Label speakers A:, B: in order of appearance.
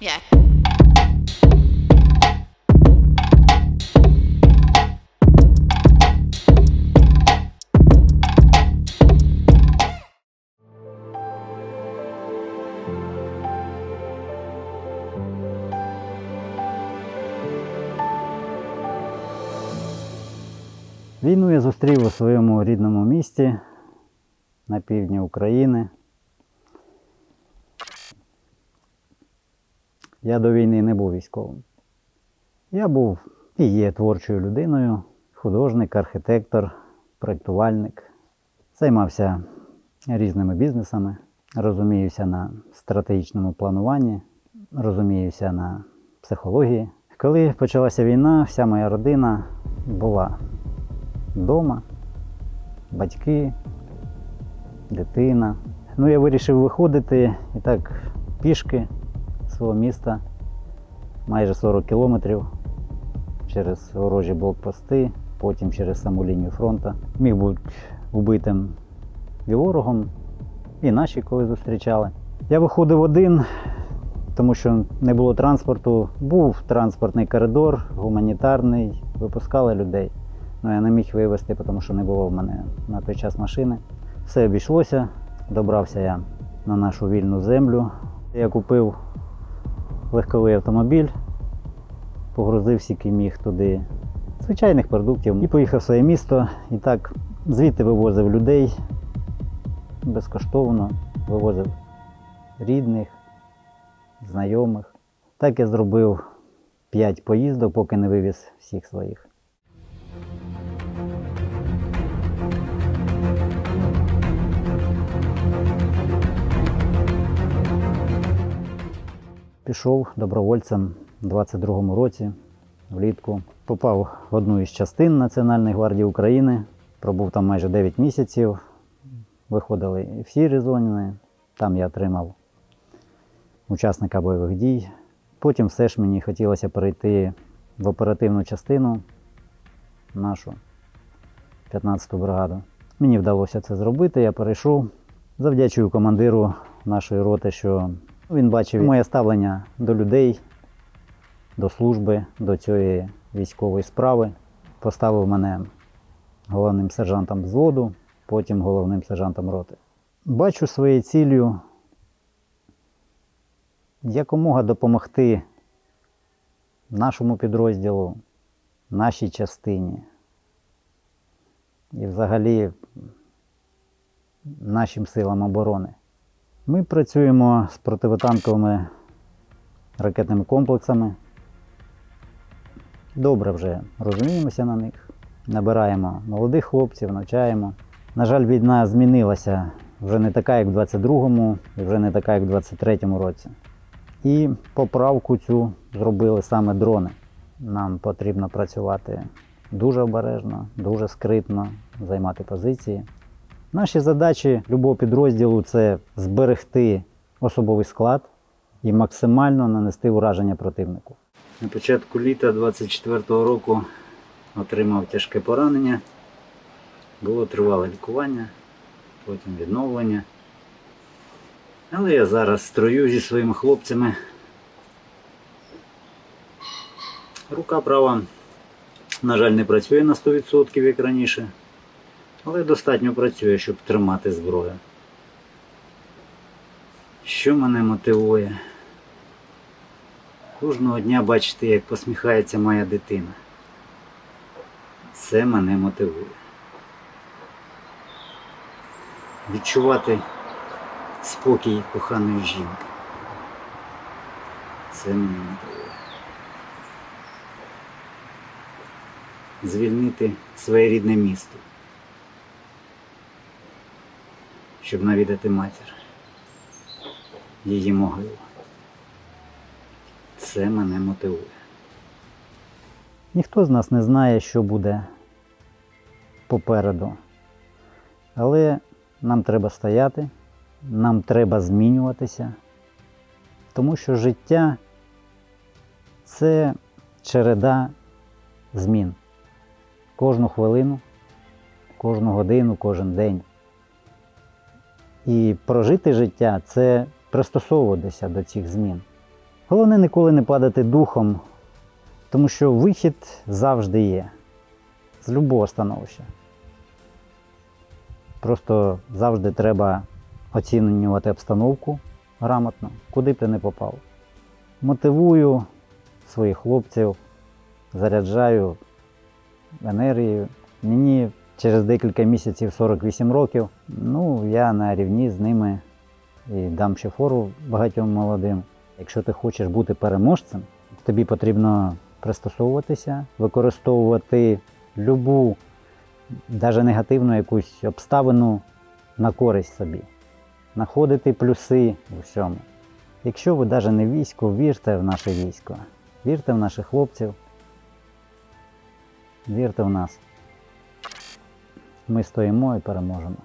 A: Yeah.
B: Війну я зустрів у своєму рідному місті на півдні України. Я до війни не був військовим. Я був і є творчою людиною, художник, архітектор, проєктувальник. Займався різними бізнесами, розуміюся на стратегічному плануванні, розуміюся на психології. Коли почалася війна, вся моя родина була вдома, батьки, дитина. Ну, я вирішив виходити і так пішки свого міста майже 40 кілометрів через ворожі блокпости, потім через саму лінію фронту. Міг бути убитим і ворогом, і наші коли зустрічали. Я виходив один, тому що не було транспорту. Був транспортний коридор, гуманітарний, випускали людей. Ну, я не міг вивезти, тому що не було в мене на той час машини. Все обійшлося. Добрався я на нашу вільну землю. Я купив легковий автомобіль, погрузив скільки міг туди звичайних продуктів і поїхав в своє місто. І так звідти вивозив людей безкоштовно, вивозив рідних, знайомих. Так я зробив 5 поїздок, поки не вивіз всіх своїх. Пішов добровольцем у 22-му році влітку. Попав в одну із частин Національної гвардії України. Пробув там майже 9 місяців. Виходили всі зони. Там я отримав учасника бойових дій. Потім все ж мені хотілося перейти в оперативну частину нашу 15-ту бригаду. Мені вдалося це зробити. Я перейшов. Завдячую командиру нашої роти, що він бачив моє ставлення до людей, до служби, до цієї військової справи. Поставив мене головним сержантом взводу, потім головним сержантом роти. Бачу своєю ціллю якомога допомогти нашому підрозділу, нашій частині і взагалі нашим силам оборони. Ми працюємо з противотанковими ракетними комплексами. Добре вже розуміємося на них, набираємо молодих хлопців, навчаємо. На жаль, війна змінилася вже не така, як в 22-му, і вже не така, як в 23-му році. І поправку цю зробили саме дрони. Нам потрібно працювати дуже обережно, дуже скритно, займати позиції. Наші задачі любого підрозділу це зберегти особовий склад і максимально нанести ураження противнику. На початку літа 24-го року отримав тяжке поранення. Було тривале лікування, потім відновлення. Але я зараз строю зі своїми хлопцями. Рука права, на жаль, не працює на 100%, як раніше але достатньо працює, щоб тримати зброю. Що мене мотивує? Кожного дня бачити, як посміхається моя дитина. Це мене мотивує. Відчувати спокій коханої жінки. Це мене мотивує. Звільнити своє рідне місто. Щоб навідати матір. Її могилу. Це мене мотивує. Ніхто з нас не знає, що буде попереду. Але нам треба стояти, нам треба змінюватися, тому що життя це череда змін. Кожну хвилину, кожну годину, кожен день. І прожити життя це пристосовуватися до цих змін. Головне ніколи не падати духом, тому що вихід завжди є з будь-якого становища. Просто завжди треба оцінювати обстановку грамотно, куди б ти не попав. Мотивую своїх хлопців, заряджаю енергією. Мені через декілька місяців 48 років. Ну, я на рівні з ними і дам ще фору багатьом молодим. Якщо ти хочеш бути переможцем, тобі потрібно пристосовуватися, використовувати любу, навіть негативну якусь обставину на користь собі, знаходити плюси у всьому. Якщо ви навіть не військо, вірте в наше військо, вірте в наших хлопців, вірте в нас. Ми стоїмо і переможемо.